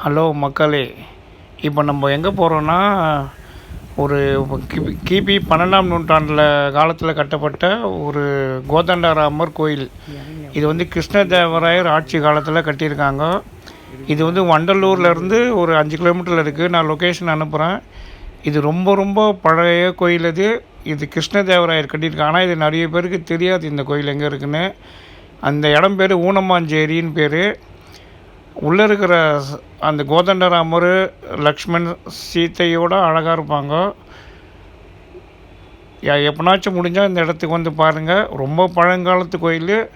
Hello மக்களே இப்போ நம்ம எங்கே போகிறோன்னா ஒரு கிபி கிபி பன்னெண்டாம் நூற்றாண்டில் காலத்தில் கட்டப்பட்ட ஒரு கோதண்டராமர் கோயில். இது வந்து கிருஷ்ணதேவராயர் ஆட்சி காலத்தில் கட்டியிருக்காங்க. இது வந்து வண்டலூர்லேருந்து ஒரு அஞ்சு கிலோமீட்டரில் இருக்குது நான் லொக்கேஷன் அனுப்புகிறேன் இது ரொம்ப ரொம்ப பழைய கோயில் இது இது கிருஷ்ணதேவராயர் கட்டியிருக்காங்க ஆனால் இது நிறைய பேருக்கு தெரியாது இந்த கோயில் எங்கே இருக்குன்னு. அந்த இடம் பேர் ஊனமாஞ்சேரின்னு பேர். உள்ளே இருக்கிற அந்த கோதண்டராமர் லக்ஷ்மண் சீத்தையோட அழகாக இருப்பாங்க. யா- எப்பனாச்சும் முடிஞ்சால் இந்த இடத்துக்கு வந்து பாருங்கள் ரொம்ப பழங்காலத்து கோயில்.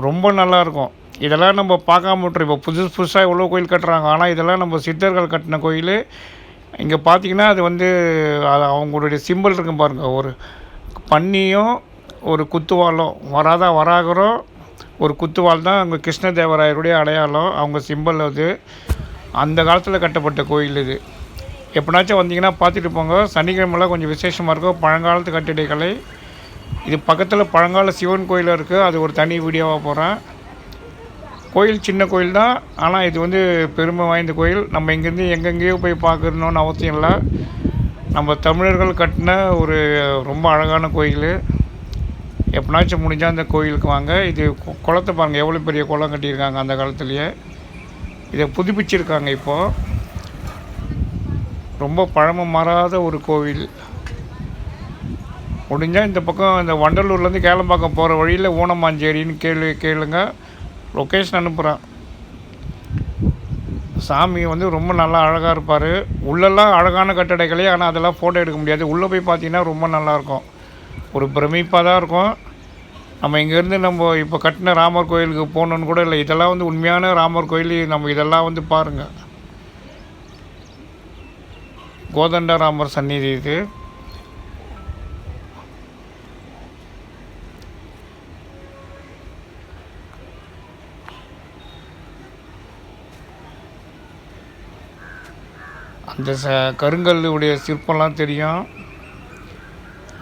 ரொம்ப நல்லா இருக்கும். இதெல்லாம் நம்ம பார்க்காம விட்டுறோம். இப்போ புதுசு புதுசாக எவ்வளோ கோயில் கட்டுறாங்க. ஆனால் இதெல்லாம் நம்ம சித்தர்கள் கட்டின கோயில். இங்கே பார்த்தீங்கன்னா அது வந்து அது அவங்களுடைய சிம்பிள் இருக்கும் பாருங்கள் ஒரு பன்னியும் ஒரு குத்துவாலும் வராதா வராகிறோம் ஒரு குத்துவால் தான் அங்கே கிருஷ்ணதேவராயருடைய அடையாளம். அவங்க சிம்பல் அது. அந்த காலத்தில் கட்டப்பட்ட கோயில் இது. எப்படினாச்சும் வந்தீங்கன்னா பார்த்துட்டு போங்க. சனிக்கிழமெல்லாம் கொஞ்சம் விசேஷமாக இருக்கும். பழங்காலத்து கட்டிடக்கலை. இது பக்கத்தில் பழங்கால சிவன் கோயில் இருக்குது அது ஒரு தனி வீடியோவாக போகிறேன் கோயில் சின்ன கோயில் தான். ஆனால் இது வந்து பெருமை வாய்ந்த கோயில். நம்ம இங்கேருந்து எங்கெங்கேயோ போய் பார்க்கணுன்னு அவசியம் இல்லை. நம்ம தமிழர்கள் கட்டின ஒரு ரொம்ப அழகான கோயில். எப்படினாச்சும் முடிஞ்சால் அந்த கோயிலுக்கு வாங்க. இது குளத்தை பாருங்கள் எவ்வளோ பெரிய குளம் கட்டியிருக்காங்க அந்த காலத்துலேயே. இதை புதுப்பிச்சிருக்காங்க இப்போது ரொம்ப பழமை மாறாத ஒரு கோவில். முடிஞ்சால் இந்த பக்கம் இந்த வண்டலூர்லேருந்து கேளம்பாக்கம் போகிற வழியில் ஊனமாஞ்சேரின்னு கேளு கேளுங்க. லொக்கேஷன் அனுப்புகிறேன் சாமி வந்து ரொம்ப நல்லா அழகாக இருப்பார். உள்ளெல்லாம் அழகான கட்டடைகளே ஆனால் அதெல்லாம் ஃபோட்டோ எடுக்க முடியாது. உள்ளே போய் பார்த்தீங்கன்னா ரொம்ப நல்லாயிருக்கும் ஒரு பிரமிப்பாக தான் இருக்கும். நம்ம இங்கேருந்து நம்ம இப்போ கட்டின ராமர் கோயிலுக்கு போகணுன்னு கூட இல்லை. இதெல்லாம் வந்து உண்மையான ராமர் கோயில். நம்ம இதெல்லாம் வந்து பாருங்கள் கோதண்ட ராமர் சந்நிதி இது. அந்த ச கருங்கல்லுடைய சிற்பம்லாம் தெரியும்.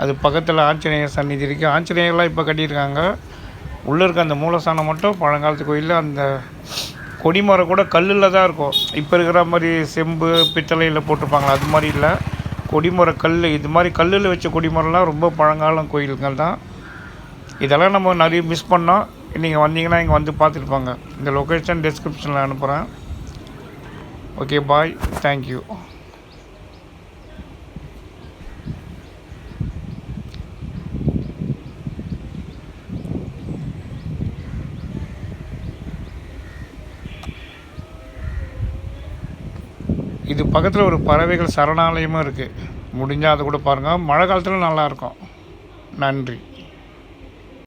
அது பக்கத்தில் ஆஞ்சநேயர் சந்நிதி இருக்குது ஆஞ்சநேயர்லாம் இப்போ கட்டியிருக்காங்க. உள்ளே இருக்க அந்த மூலஸ்தானம் மட்டும் பழங்காலத்து கோயிலில் அந்த கொடிமரம் கூட கல்லில் தான் இருக்கும். இப்போ இருக்கிற மாதிரி செம்பு பித்தளையில் போட்டிருப்பாங்களா? அது மாதிரி இல்லை. கொடிமர கல் இது மாதிரி கல்லில் வச்ச கொடிமரம்லாம் ரொம்ப பழங்காலம் கோயில்கள் தான். இதெல்லாம் நம்ம நிறைய மிஸ் பண்ணோம். நீங்கள் வந்தீங்கன்னா இங்கே வந்து பார்த்துருப்பாங்க. இந்த லொக்கேஷன் டிஸ்கிரிப்ஷனில் அனுப்புகிறேன் ஓகே பாய் தேங்க்யூ இது பக்கத்தில் ஒரு பறவைகள் சரணாலயமும் இருக்குது முடிஞ்சால் அதை கூட பாருங்கள் மழை காலத்தில் நல்லாயிருக்கும் நன்றி.